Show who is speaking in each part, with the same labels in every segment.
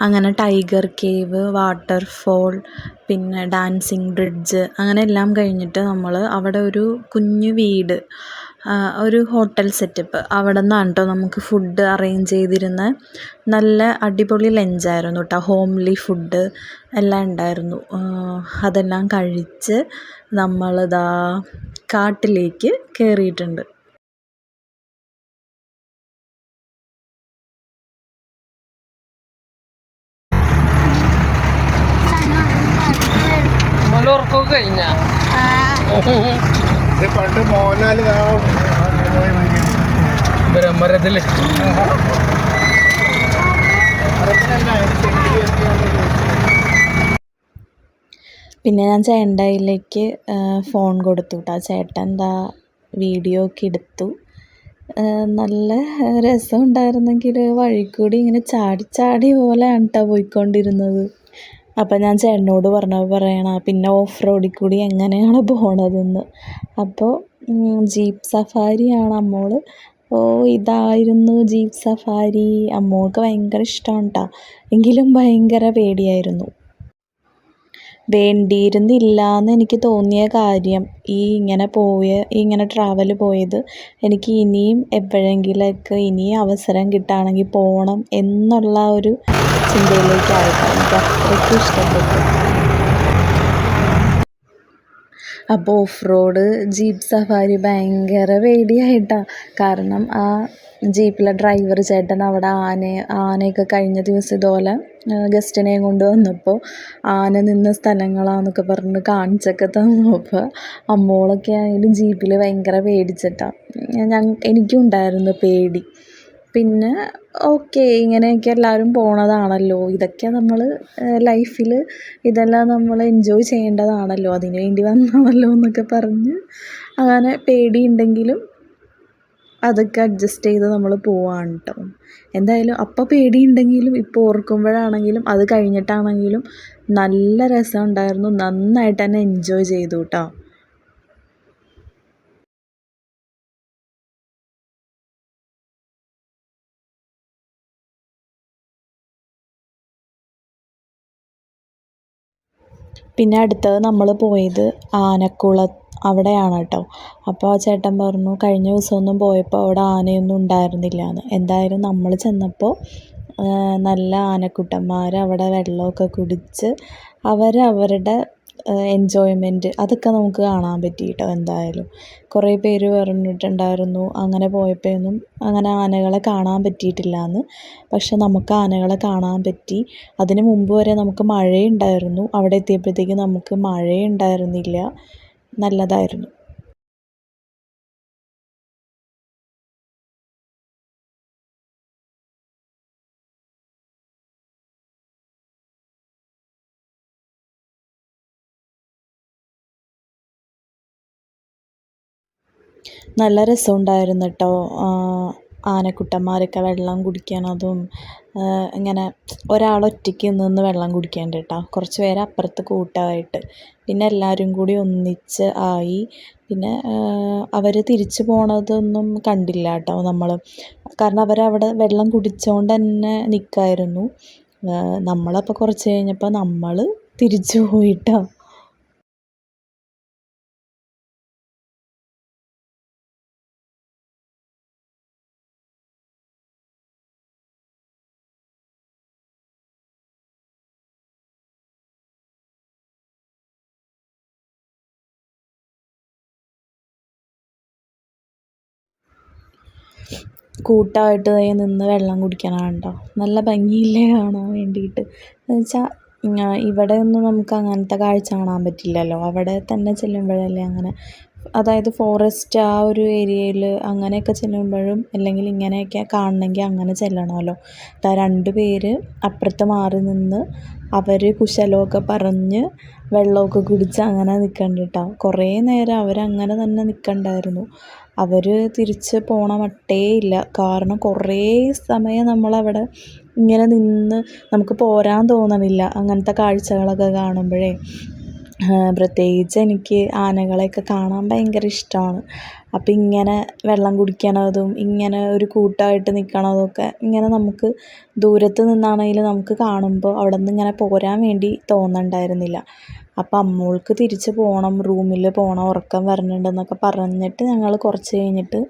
Speaker 1: അങ്ങനെ tiger cave waterfall പിന്നെ dancing bridge അങ്ങനെ എല്ലാം കഴിഞ്ഞിട്ട് നമ്മൾ അവിടെ ഒരു കുഞ്ഞു വീട് ഒരു ഹോട്ടൽ സെറ്റപ്പ് അവിടെ നിന്നാണ് കേട്ടോ നമുക്ക് ഫുഡ് അറേഞ്ച് ചെയ്തിരുന്നത് നല്ല അടിപൊളി ലഞ്ചായിരുന്നു കേട്ടോ ഹോംലി ഫുഡ് എല്ലാം ഉണ്ടായിരുന്നു. അതെല്ലാം കഴിച്ച് നമ്മളിതാ കാട്ടിലേക്ക് കയറിയിട്ടുണ്ട്
Speaker 2: ഉറക്കമൊക്കെ കഴിഞ്ഞ
Speaker 3: പണ്ട് മോഹൻലാൽ
Speaker 2: ബ്രഹ്മരത്തിൽ
Speaker 1: പിന്നെ ഞാൻ ചേട്ടന്റെ കയ്യിലേക്ക് ഫോൺ കൊടുത്തു കേട്ടോ ചേട്ടൻ എന്താ വീഡിയോ ഒക്കെ എടുത്തു നല്ല രസം ഉണ്ടായിരുന്നെങ്കിൽ വഴി കൂടി ഇങ്ങനെ ചാടി ചാടി പോലെയാണ് കേട്ടോ പോയിക്കൊണ്ടിരുന്നത്. അപ്പം ഞാൻ ചേട്ടനോട് പറഞ്ഞപ്പോൾ പറയണ പിന്നെ ഓഫ് റോഡിൽ കൂടി എങ്ങനെയാണ് പോണതെന്ന്? അപ്പോൾ ജീപ്പ് സഫാരിയാണ് അമ്മോൾ ഓ ഇതായിരുന്നു ജീപ്പ് സഫാരി അമ്മോൾക്ക് ഭയങ്കര ഇഷ്ടമാണ് കേട്ടോ എങ്കിലും ഭയങ്കര പേടിയായിരുന്നു. വേണ്ടിയിരുന്നില്ല എന്ന് എനിക്ക് തോന്നിയ കാര്യം. ഈ ഇങ്ങനെ പോയ ഇങ്ങനെ ട്രാവൽ പോയത് എനിക്ക് ഇനിയും എപ്പോഴെങ്കിലൊക്കെ ഇനിയും അവസരം കിട്ടുകയാണെങ്കിൽ പോകണം എന്നുള്ള ഒരു ചിന്തയിലേക്കായിട്ടോ എനിക്ക് അത്രയ്ക്കും ഇഷ്ടപ്പെട്ടു അപ്പോൾ ഓഫ് റോഡ് ജീപ്പ് സഫാരി ഭയങ്കര പേടിയായിട്ടാണ് കാരണം ആ ജീപ്പിലെ ഡ്രൈവർ ചേട്ടൻ അവിടെ ആനയെ ആനയൊക്കെ കഴിഞ്ഞ ദിവസം ഇതുപോലെ ഗസ്റ്റിനെയും കൊണ്ട് വന്നപ്പോൾ ആന നിന്ന സ്ഥലങ്ങളാന്നൊക്കെ പറഞ്ഞ് കാണിച്ചൊക്കെ തന്നപ്പോൾ അമ്മോളൊക്കെ ആയാലും ജീപ്പിൽ ഭയങ്കര പേടിച്ചിട്ടാണ് ഞാൻ എനിക്കും ഉണ്ടായിരുന്നു പേടി. പിന്നെ ഓക്കെ ഇങ്ങനെയൊക്കെ എല്ലാവരും പോണതാണല്ലോ. ഇതൊക്കെ നമ്മൾ ലൈഫിൽ ഇതെല്ലാം നമ്മൾ എൻജോയ് ചെയ്യേണ്ടതാണല്ലോ. അതിന് വേണ്ടി വന്നതാണല്ലോ എന്നൊക്കെ പറഞ്ഞ് അങ്ങനെ പേടിയുണ്ടെങ്കിലും അതൊക്കെ അഡ്ജസ്റ്റ് ചെയ്ത് നമ്മൾ പോവാണ് കേട്ടോ എന്തായാലും അപ്പോൾ പേടിയുണ്ടെങ്കിലും ഇപ്പോൾ ഓർക്കുമ്പോഴാണെങ്കിലും അത് കഴിഞ്ഞിട്ടാണെങ്കിലും നല്ല രസം ഉണ്ടായിരുന്നു. നന്നായിട്ട് തന്നെ എൻജോയ് ചെയ്തു കേട്ടോ പിന്നെ അടുത്തത് നമ്മൾ പോയത് ആനക്കുളം അവിടെയാണ് കേട്ടോ അപ്പോൾ ആ ചേട്ടൻ പറഞ്ഞു കഴിഞ്ഞ ദിവസമൊന്നും പോയപ്പോൾ അവിടെ ആനയൊന്നും ഉണ്ടായിരുന്നില്ല എന്ന് എന്തായാലും നമ്മൾ ചെന്നപ്പോൾ നല്ല ആനക്കുട്ടന്മാർ അവിടെ വെള്ളമൊക്കെ കുടിച്ച് അവർ അവരുടെ എൻജോയ്മെന്റ് അതൊക്കെ നമുക്ക് കാണാൻ പറ്റി കേട്ടോ എന്തായാലും. കുറേ പേര് പറഞ്ഞിട്ടുണ്ടായിരുന്നു അങ്ങനെ പോയപ്പോഴൊന്നും അങ്ങനെ ആനകളെ കാണാൻ പറ്റിയിട്ടില്ല എന്ന് പക്ഷെ നമുക്ക് ആനകളെ കാണാൻ പറ്റി. അതിന് മുമ്പ് വരെ നമുക്ക് മഴയുണ്ടായിരുന്നു. അവിടെ എത്തിയപ്പോഴത്തേക്ക് നമുക്ക് മഴയുണ്ടായിരുന്നില്ല. നല്ലതായിരുന്നു. നല്ല രസമുണ്ടായിരുന്നു കേട്ടോ ആനക്കുട്ടന്മാരൊക്കെ വെള്ളം കുടിക്കണതും ഇങ്ങനെ ഒരാൾ ഒറ്റയ്ക്ക് നിന്ന് വെള്ളം കുടിക്കേണ്ട കേട്ടോ കുറച്ച് പേര് അപ്പുറത്ത് കൂട്ടമായിട്ട് പിന്നെ എല്ലാവരും കൂടി ഒന്നിച്ച് ആയി. പിന്നെ അവർ തിരിച്ചു പോണതൊന്നും കണ്ടില്ല കേട്ടോ നമ്മൾ കാരണം അവരവിടെ വെള്ളം കുടിച്ചുകൊണ്ട് തന്നെ നിൽക്കായിരുന്നു നമ്മളപ്പോൾ കുറച്ച് കഴിഞ്ഞപ്പോൾ നമ്മൾ തിരിച്ചു പോയിട്ടോ കൂട്ടമായിട്ട് നിന്ന് വെള്ളം കുടിക്കണത് കേട്ടോ നല്ല ഭംഗിയില്ലേ കാണാൻ വേണ്ടിയിട്ട്. എന്ന് വെച്ചാൽ ഇവിടെ ഒന്നും നമുക്ക് അങ്ങനത്തെ കാഴ്ച കാണാൻ പറ്റില്ലല്ലോ. അവിടെ തന്നെ ചെല്ലുമ്പോഴല്ലേ അങ്ങനെ അതായത് ഫോറസ്റ്റ് ആ ഒരു ഏരിയയിൽ അങ്ങനെയൊക്കെ ചെല്ലുമ്പോഴും അല്ലെങ്കിൽ ഇങ്ങനെയൊക്കെ കാണണമെങ്കിൽ അങ്ങനെ ചെല്ലണമല്ലോ. ദാ രണ്ട് പേര് അപ്പുറത്ത് മാറി നിന്ന് അവർ കുശലമൊക്കെ പറഞ്ഞ് വെള്ളമൊക്കെ കുടിച്ച് അങ്ങനെ നിൽക്കണ്ട കേട്ടോ കുറേ നേരം അവരങ്ങനെ തന്നെ നിൽക്കണ്ടായിരുന്നു. അവർ തിരിച്ച് പോണ മട്ടേ ഇല്ല. കാരണം കുറേ സമയം നമ്മളവിടെ ഇങ്ങനെ നിന്ന് നമുക്ക് പോരാൻ തോന്നണില്ല അങ്ങനത്തെ കാഴ്ചകളൊക്കെ കാണുമ്പോഴേ. പ്രത്യേകിച്ച് എനിക്ക് ആനകളെയൊക്കെ കാണാൻ ഭയങ്കര ഇഷ്ടമാണ് അപ്പം ഇങ്ങനെ വെള്ളം കുടിക്കണതും ഇങ്ങനെ ഒരു കൂട്ടമായിട്ട് നിൽക്കണതൊക്കെ ഇങ്ങനെ നമുക്ക് ദൂരത്ത് നിന്നാണെങ്കിലും നമുക്ക് കാണുമ്പോൾ അവിടെ നിന്ന് ഇങ്ങനെ പോരാൻ വേണ്ടി തോന്നുന്നുണ്ടായിരുന്നില്ല അപ്പം അമ്മോൾക്ക് തിരിച്ച് പോകണം റൂമിൽ പോകണം ഉറക്കം വരണുണ്ടെന്നൊക്കെ പറഞ്ഞിട്ട് ഞങ്ങൾ കുറച്ച് കഴിഞ്ഞിട്ട്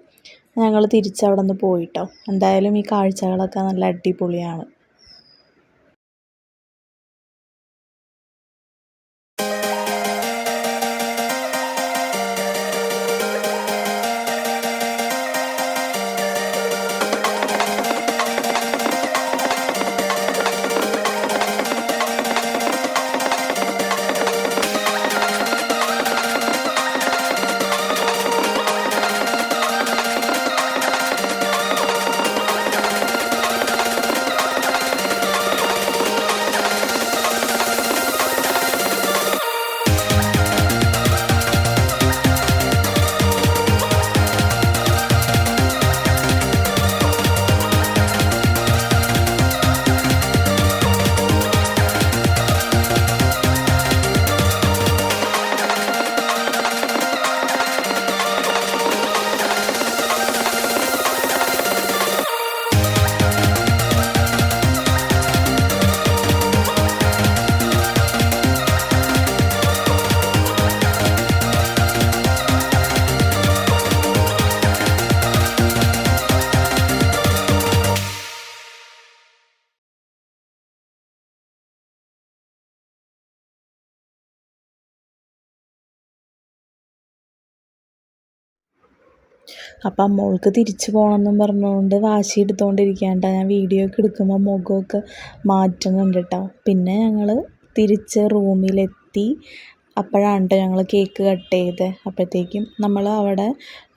Speaker 1: ഞങ്ങൾ തിരിച്ച് അവിടെ നിന്ന് പോയിട്ടോ. എന്തായാലും ഈ കാഴ്ചകളൊക്കെ നല്ല അടിപൊളിയാണ്. അപ്പം മോൾക്ക് തിരിച്ചു പോകണമെന്നും പറഞ്ഞുകൊണ്ട് വാശി എടുത്തുകൊണ്ടിരിക്കാണ്ട ഞാൻ വീഡിയോ ഒക്കെ എടുക്കുമ്പോൾ മുഖമൊക്കെ മാറ്റുന്നുണ്ട് കേട്ടോ പിന്നെ ഞങ്ങൾ തിരിച്ച് റൂമിലെത്തി. അപ്പോഴാണ് ഞങ്ങൾ കേക്ക് കട്ട് ചെയ്ത്. അപ്പോഴത്തേക്കും നമ്മൾ അവിടെ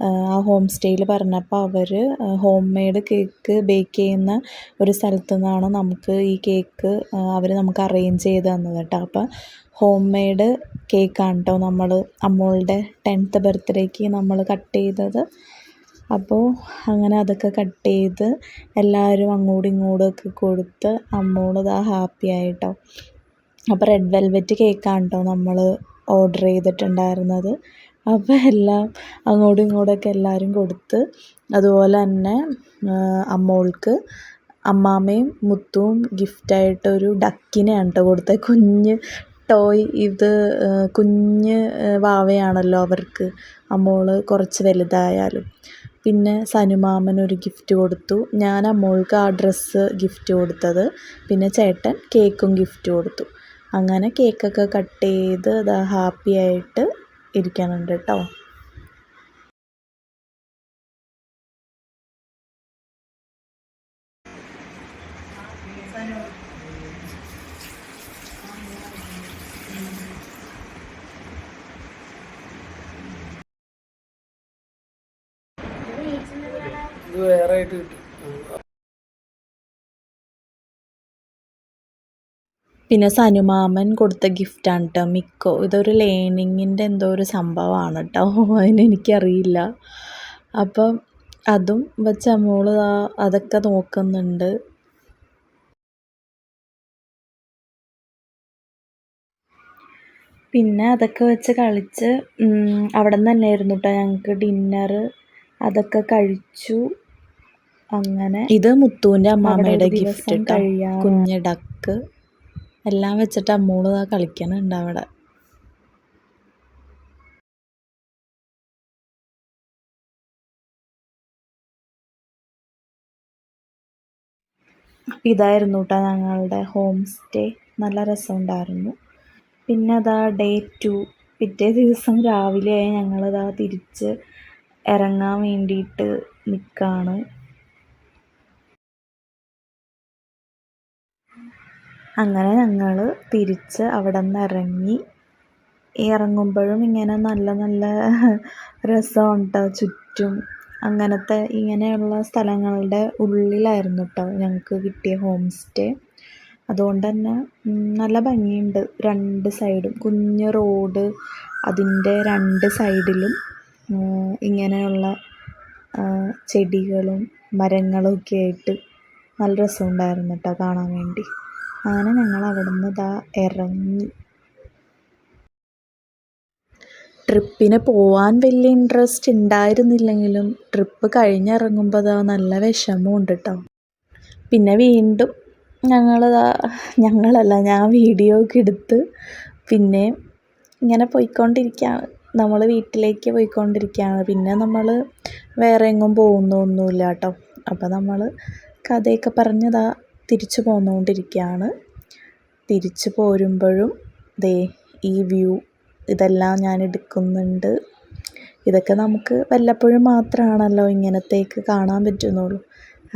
Speaker 1: ആ ഹോം സ്റ്റേയിൽ പറഞ്ഞപ്പോൾ അവർ ഹോം മെയ്ഡ് കേക്ക് ബേക്ക് ചെയ്യുന്ന ഒരു സ്ഥലത്തു നിന്നാണ് നമുക്ക് ഈ കേക്ക് അവർ നമുക്ക് അറേഞ്ച് ചെയ്ത് തന്നത് കേട്ടോ അപ്പം ഹോം മെയ്ഡ് കേക്കാണ് കേട്ടോ നമ്മൾ അമ്മോളുടെ ടെൻത്ത് ബർത്ത്ഡേക്ക് നമ്മൾ കട്ട് ചെയ്തത്. അപ്പോൾ അങ്ങനെ അതൊക്കെ കട്ട് ചെയ്ത് എല്ലാവരും അങ്ങോട്ടും ഇങ്ങോട്ടും ഒക്കെ കൊടുത്ത് ഹാപ്പി ആയിട്ടോ. അപ്പോൾ റെഡ് വെൽവെറ്റ് കേക്കാണ് കേട്ടോ നമ്മൾ ഓർഡർ ചെയ്തിട്ടുണ്ടായിരുന്നത്. അപ്പോൾ എല്ലാം അങ്ങോട്ടും ഇങ്ങോട്ടൊക്കെ എല്ലാവരും കൊടുത്ത് അതുപോലെ തന്നെ അമ്മോൾക്ക് അമ്മാമ്മയും മുത്തുവും ഗിഫ്റ്റായിട്ടൊരു ഡക്കിനെയാണ് കേട്ടോ കൊടുത്തത്. കുഞ്ഞ് ടോയ് ഇത് കുഞ്ഞ് വാവയാണല്ലോ അവർക്ക്. അമ്മോൾ കുറച്ച് വലുതായാലും. പിന്നെ സനുമാമനൊരു ഗിഫ്റ്റ് കൊടുത്തു. ഞാൻ അമ്മോൾക്ക് ആ ഡ്രസ്സ് ഗിഫ്റ്റ് കൊടുത്തത്. പിന്നെ ചേട്ടൻ കേക്കും ഗിഫ്റ്റ് കൊടുത്തു. അങ്ങനെ കേക്കൊക്കെ കട്ട് ചെയ്ത് അത് ഹാപ്പി ആയിട്ട് ഇരിക്കാനുണ്ട് കേട്ടോ
Speaker 2: ഇത് വേറെ ആയിട്ട് കിട്ടി.
Speaker 1: പിന്നെ സനുമാമൻ കൊടുത്ത ഗിഫ്റ്റാണ് കേട്ടോ മിക്കോ ഇതൊരു ലേണിങ്ങിന്റെ എന്തോ ഒരു സംഭവമാണ് കേട്ടോ അതിനെനിക്കറിയില്ല അപ്പം അതും വെച്ച് മോൾ അതൊക്കെ നോക്കുന്നുണ്ട്. പിന്നെ അതൊക്കെ വെച്ച് കളിച്ച് അവിടെ നിന്ന് തന്നെയായിരുന്നു കേട്ടോ ഞങ്ങൾക്ക് ഡിന്നർ അതൊക്കെ കഴിച്ചു. അങ്ങനെ ഇത് മുത്തുവിന്റെ അമ്മാമ്മയുടെ ഗിഫ്റ്റ് കുഞ്ഞ് ഡക്ക്. എല്ലാം വെച്ചിട്ട് അമ്മോൾ ആ കളിക്കുന്നുണ്ട് അവിടെ. ഇതായിരുന്നു കേട്ടോ ഞങ്ങളുടെ ഹോം സ്റ്റേ നല്ല രസമുണ്ടായിരുന്നു. പിന്നെ അതാ ഡേ ടു പിറ്റേ ദിവസം രാവിലെ ഞങ്ങളിതാ തിരിച്ച് ഇറങ്ങാൻ വേണ്ടിയിട്ട് നിൽക്കുകയാണ് അങ്ങനെ ഞങ്ങൾ തിരിച്ച് അവിടെ നിന്ന് ഇറങ്ങി ഇറങ്ങുമ്പോഴും ഇങ്ങനെ നല്ല നല്ല രസമാണ് കേട്ടോ ചുറ്റും. അങ്ങനത്തെ ഇങ്ങനെയുള്ള സ്ഥലങ്ങളുടെ ഉള്ളിലായിരുന്നു കേട്ടോ ഞങ്ങൾക്ക് കിട്ടിയ ഹോം സ്റ്റേ. അതുകൊണ്ട് തന്നെ നല്ല ഭംഗിയുണ്ട് രണ്ട് സൈഡും. കുഞ്ഞ് റോഡ് അതിന്റെ രണ്ട് സൈഡിലും ഇങ്ങനെയുള്ള ചെടികളും മരങ്ങളും ഒക്കെ ആയിട്ട് നല്ല രസമുണ്ടായിരുന്നു കേട്ടോ കാണാൻ വേണ്ടി. അങ്ങനെ ഞങ്ങൾ അവിടെ നിന്ന് ഇതാ ഇറങ്ങി. ട്രിപ്പിന് പോവാൻ വലിയ ഇൻട്രസ്റ്റ് ഉണ്ടായിരുന്നില്ലെങ്കിലും ട്രിപ്പ് കഴിഞ്ഞിറങ്ങുമ്പോൾ അതാ നല്ല വിഷമമുണ്ട് കേട്ടോ പിന്നെ വീണ്ടും ഞങ്ങളതാ ഞങ്ങളല്ല ഞാൻ വീഡിയോ ഒക്കെ എടുത്ത് പിന്നെ ഇങ്ങനെ പോയിക്കൊണ്ടിരിക്കുകയാണ് നമ്മൾ വീട്ടിലേക്ക് പോയിക്കൊണ്ടിരിക്കുകയാണ് പിന്നെ നമ്മൾ വേറെ എങ്ങും പോകുന്നൊന്നുമില്ല കേട്ടോ അപ്പോൾ നമ്മൾ കഥയൊക്കെ പറഞ്ഞതാ തിരിച്ചു പോന്നുകൊണ്ടിരിക്കുകയാണ് തിരിച്ചു പോരുമ്പോഴും ദേ ഈ വ്യൂ ഇതെല്ലാം ഞാൻ എടുക്കുന്നുണ്ട്. ഇതൊക്കെ നമുക്ക് വല്ലപ്പോഴും മാത്രമാണല്ലോ ഇങ്ങനത്തേക്ക് കാണാൻ പറ്റുന്നുള്ളൂ.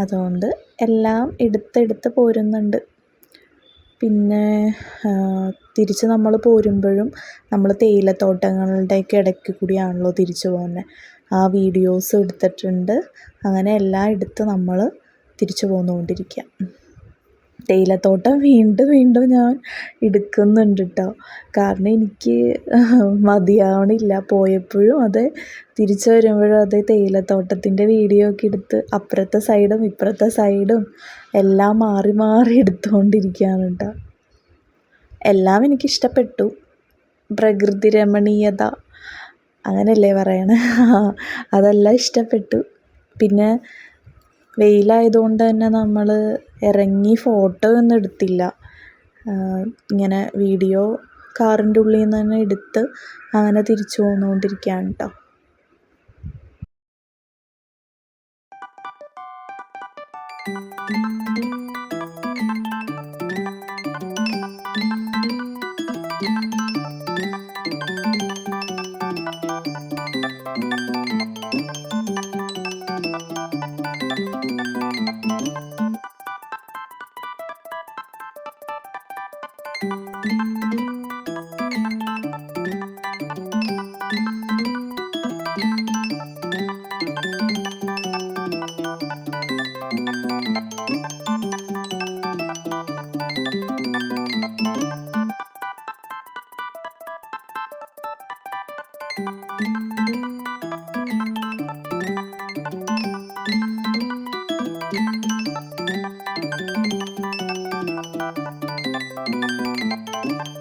Speaker 1: അതുകൊണ്ട് എല്ലാം എടുത്തെടുത്ത് പോരുന്നുണ്ട്. പിന്നെ തിരിച്ച് നമ്മൾ പോരുമ്പോഴും നമ്മൾ തേയിലത്തോട്ടങ്ങളുടെയൊക്കെ ഇടയ്ക്ക് കൂടിയാണല്ലോ തിരിച്ചു പോകുന്നത് ആ വീഡിയോസ് എടുത്തിട്ടുണ്ട്. അങ്ങനെ എല്ലാം എടുത്ത് നമ്മൾ തിരിച്ചു പോന്നുകൊണ്ടിരിക്കുക തേയിലത്തോട്ടം വീണ്ടും വീണ്ടും ഞാൻ എടുക്കുന്നുണ്ട് കേട്ടോ കാരണം എനിക്ക് മതിയാവണില്ല. പോയപ്പോഴും അത് തിരിച്ചു വരുമ്പോഴും അതെ തേയിലത്തോട്ടത്തിന്റെ വീഡിയോ ഒക്കെ എടുത്ത് അപ്പുറത്തെ സൈഡും ഇപ്പുറത്തെ സൈഡും എല്ലാം മാറി മാറി എടുത്തുകൊണ്ടിരിക്കുകയാണ് കേട്ടോ എല്ലാം എനിക്കിഷ്ടപ്പെട്ടു. പ്രകൃതി രമണീയത. അങ്ങനെയല്ലേ പറയണേ? അതെല്ലാം ഇഷ്ടപ്പെട്ടു. പിന്നെ വെയിലായതുകൊണ്ട് തന്നെ നമ്മൾ ഇറങ്ങി ഫോട്ടോ ഒന്നും എടുത്തില്ല. ഇങ്ങനെ വീഡിയോ കാറിന്റെ ഉള്ളിൽ നിന്ന് തന്നെ എടുത്ത് അങ്ങനെ തിരിച്ചു പോന്നുകൊണ്ടിരിക്കുകയാണ് കേട്ടോ Thank you.